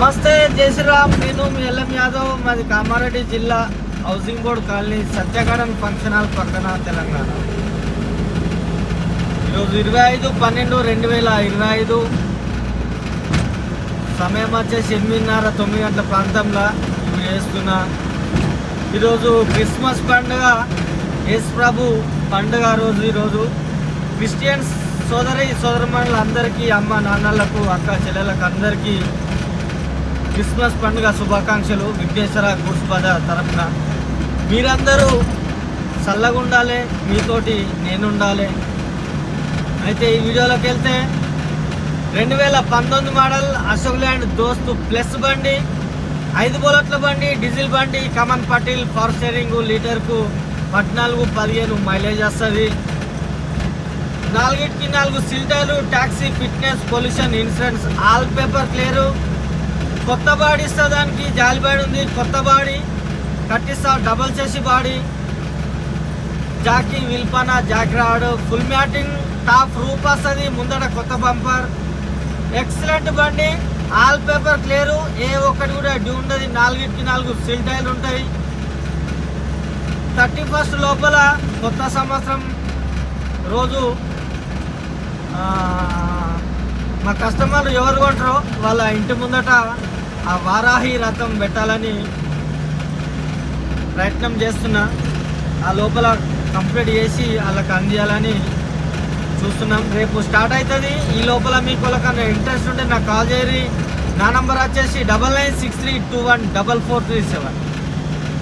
నమస్తే జై శ్రీరామ్. నేను మీ ఎల్ఎం యాదవ్. మాది కామారెడ్డి జిల్లా housing board colony Satya Garden function hall పక్కన తెలంగాణ. ఈరోజు ఇరవై ఐదు పన్నెండు రెండు వేల ఇరవై ఐదు. సమయం వచ్చేసి ఎనిమిదిన్నర తొమ్మిది గంటల ప్రాంతంలో ఇవి చేస్తున్నా. ఈరోజు క్రిస్మస్ పండుగ యేసు ప్రభు పండుగ రోజు ఈరోజు. క్రిస్టియన్స్ సోదరి సోదరమణులందరికీ అమ్మ నాన్నలకు అక్క చెల్లెలకు అందరికీ క్రిస్మస్ పండుగ శుభాకాంక్షలు విఘ్నేశ్వర గుడ్స్పద తరపున. మీరందరూ చల్లగుండాలి మీతోటి నేను ఉండాలి అయితే ఈ వీడియోలోకి వెళ్తే రెండు వేల పంతొమ్మిది model Ashok Leyland Dost plus బండి ఐదు బోలట్ల బండి డీజిల్ బండి కమన్ పటిల్ పవర్ స్టేరింగ్ లీటర్కు పద్నాలుగు పదిహేను మైలేజ్ వస్తుంది. నాలుగిటికి నాలుగు సిల్టర్లు taxi fitness pollution insurance all paper clear. కొత్త బాడీ ఇస్తే దానికి జాలి ఉంది. కొత్త బాడీ కట్టిస్తా డబల్ చేసి బాడీ. జాకీ విల్పన jack rod. Full matting top roof వస్తుంది. ముందర కొత్త బంపర్. ఎక్సలెంట్ బండి. ఆల్ పేపర్ క్లియరు ఏ ఒక్కటి కూడా డ్యూ ఉండదు. నాలుగింటికి నాలుగు సిల్ టైర్లు ఉంటాయి. థర్టీ ఫస్ట్ లోపల కొత్త సంవత్సరం రోజు మా కస్టమర్లు ఎవరు కొంటారో వాళ్ళ ఇంటి ముందట ఆ వారాహి రథం పెట్టాలని ప్రయత్నం చేస్తున్నా. ఆ లోపల కంప్లీట్ చేసి వాళ్ళకి అందియాలని చూస్తున్నాం. రేపు స్టార్ట్ అవుతుంది ఈ లోపల మీకు వాళ్ళకన్నా ఇంట్రెస్ట్ ఉంటే నాకు కాల్ చేయరి నా నంబర్ వచ్చేసి double nine six three two one double four three seven.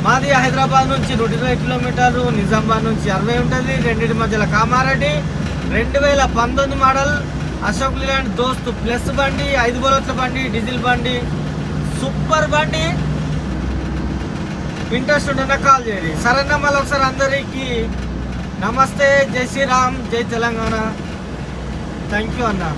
మాది హైదరాబాద్ నుంచి నూట ఇరవై కిలోమీటర్లు నిజామాబాద్ నుంచి అరవై ఉంటుంది. రెండింటి మధ్యలో కామారెడ్డి రెండు వేల పంతొమ్మిది మోడల్ అశోక్ లీలాండ్ దోస్త్ ప్లస్ బండి ఐదు బొలట్ల బండి డీజిల్ బండి సూపర్ బండి. ఇంట్రెస్ట్ ఉంటే కాల్ చేయండి. సరేనా మళ్ళీ ఒకసారి అందరికీ నమస్తే. జై శ్రీరామ్ జై తెలంగాణ. థ్యాంక్ యూ అన్నా.